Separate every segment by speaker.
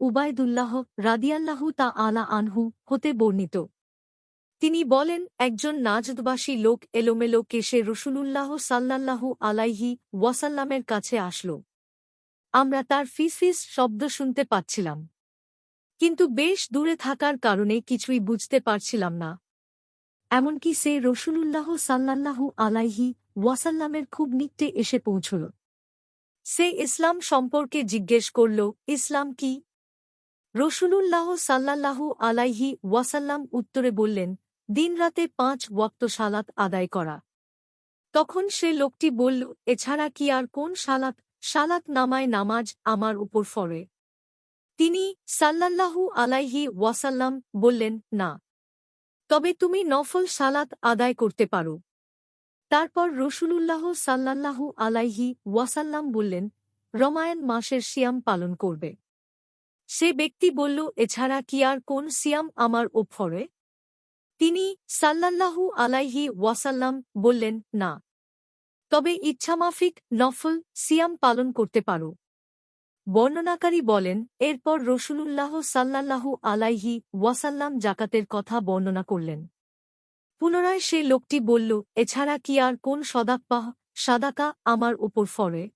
Speaker 1: উবায়দুল্লাহ রাদিয়াল্লাহু তা আলা আনহু হতে বর্ণিত। তিনি বলেন, একজন নাজদবাসী লোক এলোমেলো কেশে রসুলুল্লাহ সাল্লাল্লাহু আলাইহি ওয়াসাল্লামের কাছে আসল। আমরা তার ফিসফিস শব্দ শুনতে পাচ্ছিলাম। কিন্তু বেশ দূরে থাকার কারণে কিছুই বুঝতে পারছিলাম না। এমনকি সে রসুলুল্লাহ সাল্লাল্লাহু আলাইহি ওয়াসাল্লামের খুব নিকটে এসে পৌঁছল। সে ইসলাম সম্পর্কে জিজ্ঞেস করল, ইসলাম কি? রসুলুল্লাহ সাল্লাল্লাহু আলাইহি ওয়াসাল্লাম উত্তরে বললেন, দিনরাতে পাঁচ ওয়াক্ত সালাত আদায় করা। তখন সে লোকটি বলল, এছাড়া কি আর কোন সালাত? সালাত নামায় নামাজ আমার উপর ফরে। তিনি সাল্লাল্লাহু আলাইহি ওয়াসাল্লাম বললেন, না। তবে তুমি নফল সালাত আদায় করতে পারো। তারপর রসুলুল্লাহ সাল্লাল্লাহু আলাইহি ওয়াসাল্লাম বললেন, রমায়ন মাসের সিয়াম পালন করবে। সে ব্যক্তি বলল, এছাড়া কি আর কোন সিয়াম আমার ওপরে তিনি সাল্লাল্লাহু আলাইহি ওয়াসাল্লাম বললেন, না। তবে ইচ্ছামাফিক নফল সিয়াম পালন করতে পারো। বর্ণনাকারী বলেন, এরপর রসুলুল্লাহ সাল্লাল্লাহু আলাইহি ওয়াসাল্লাম জাকাতের কথা বর্ণনা করলেন। পুনরায় সে লোকটি বলল, এছাড়া কি আর কোন সদাকপাহ সাদাকা আমার উপর ফরে।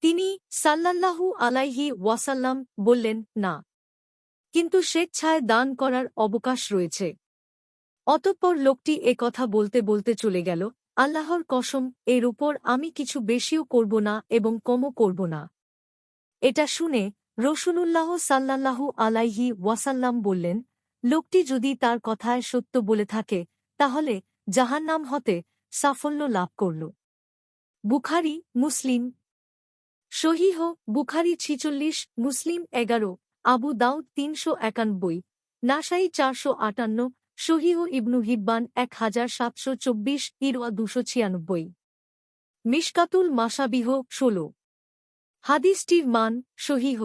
Speaker 1: তিনি সাল্লাল্লাহু আলাইহি ওয়াসাল্লাম বললেন, না। কিন্তু স্বেচ্ছায় দান করার অবকাশ রয়েছে। অতঃপর লোকটি এ কথা বলতে বলতে চলে গেল, আল্লাহর কসম, এর উপর আমি কিছু বেশিও করব না এবং কমও করব না। এটা শুনে রসুলুল্লাহ সাল্লাল্লাহু আলাইহি ওয়াসাল্লাম বললেন, লোকটি যদি তার কথায় সত্য বলে থাকে তাহলে জাহান্নাম হতে সাফল্য লাভ করল। বুখারি, মুসলিম। শহীহ বুখারি ছিচল্লিশ, মুসলিম এগারো, আবু দাউদ তিনশো একানব্বই, নাসাই চারশো আটান্ন শহীহ ইবনু হিব্বান এক হাজার সাতশো চব্বিশ ইরোয়া দুশো ছিয়ানব্বই। মিশকাতুল মাসাবিহ ষোলো। হাদিসটির মান সহিহ।